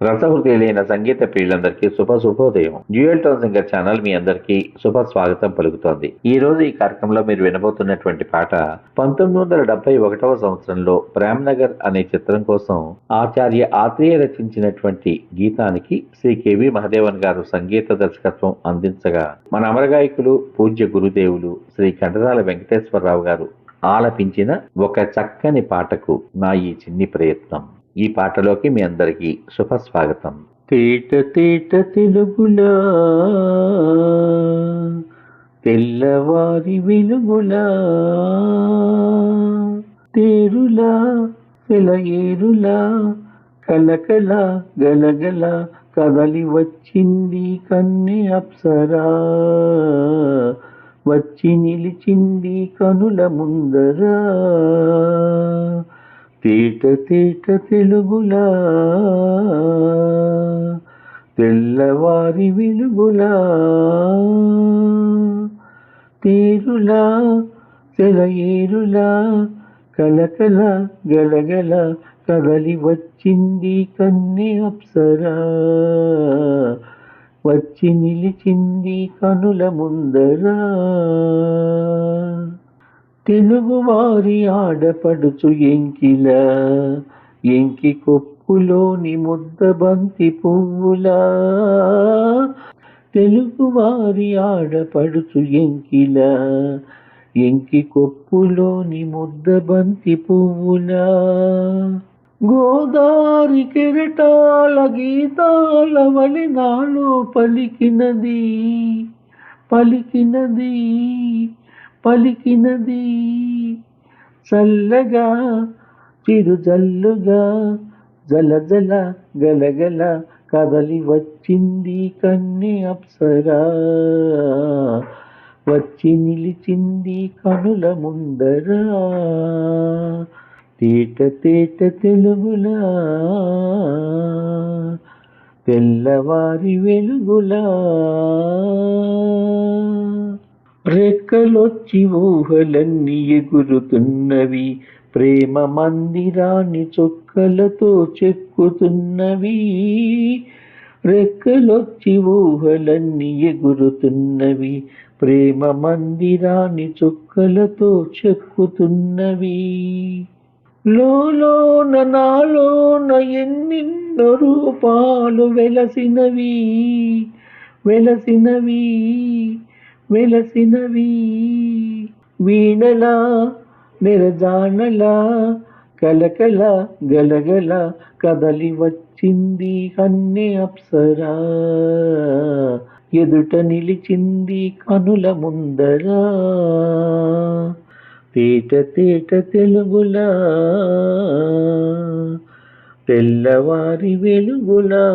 రసహృదయులైన సంగీత ప్రియులందరికీ శుభ శుభోదయం. డ్యూయల్ టోన్ సింగర్ ఛానల్ మీ అందరికీ శుభ స్వాగతం పలుకుతోంది. ఈ రోజు ఈ కార్యక్రమంలో మీరు వినబోతున్నటువంటి పాట పంతొమ్మిది వందల డెబ్బై ఒకటవ సంవత్సరంలో ప్రేమ్నగర్ అనే చిత్రం కోసం ఆచార్య ఆత్రేయ రచించినటువంటి గీతానికి శ్రీ కెవి మహదేవన్ గారు సంగీత దర్శకత్వం అందించగా మన అమరగాయకులు పూజ్య గురుదేవులు శ్రీ కండరాల వెంకటేశ్వరరావు గారు ఆలపించిన ఒక చక్కని పాటకు నా ఈ చిన్ని ప్రయత్నం. ఈ పాటలోకి మీ అందరికీ శుభ స్వాగతం తేట తేట తెలుగులా తెల్లవారి వెలుగులా తేరులా సెలయేరులా కలకల గలగల కదలి వచ్చింది కన్నె అప్సరా. వచ్చి నిలిచింది కనుల ముందరా. తేట తెలుగులా. తెల్లవారి వెలుగులా. తేరులా తెలయేరులా కలకల గలగల కదలి వచ్చింది కన్నె అప్సరా. వచ్చి నిలిచింది కనుల ముందరా. తెలుగువారి ఆడపడుచు ఎంకిల ఎంకి కొప్పులోని ముద్ద బంతి పువ్వులా. తెలుగువారి ఆడపడుచు ఎంకిల ఎంకి కొప్పులోని ముద్ద బంతి పువ్వులా. గోదారి కెరటాల గీతాల వలి నాలో పలికినది పలికినది. పలికినది. చల్లగా చిరుజల్లుగా జల జల గలగల కదలి వచ్చింది కన్నె అప్సరా. వచ్చి నిలిచింది కనుల ముందరా. తేట తేట తెలుగులా తెల్లవారి వెలుగులా. రెక్కలొచ్చి ఊహలన్నీ ఎగురుతున్నవి. ప్రేమ మందిరాన్ని చొక్కలతో చెక్కుతున్నవి. రెక్కలొచ్చి ఊహలన్నీ ఎగురుతున్నవి. ప్రేమ మందిరాన్ని చొక్కలతో చెక్కుతున్నవి. లోలోన నాలోన ఎన్నెన్నో రూపాలు వెలసినవి. వెలసినవి. వెలసినవి. వీణలా నిరజానలా కలకల గలగల కదలి వచ్చింది కన్నె అప్సరా. ఎదుట నిలిచింది కనుల ముందరా. తేట తేట తెలుగులా తెల్లవారి వెలుగులా.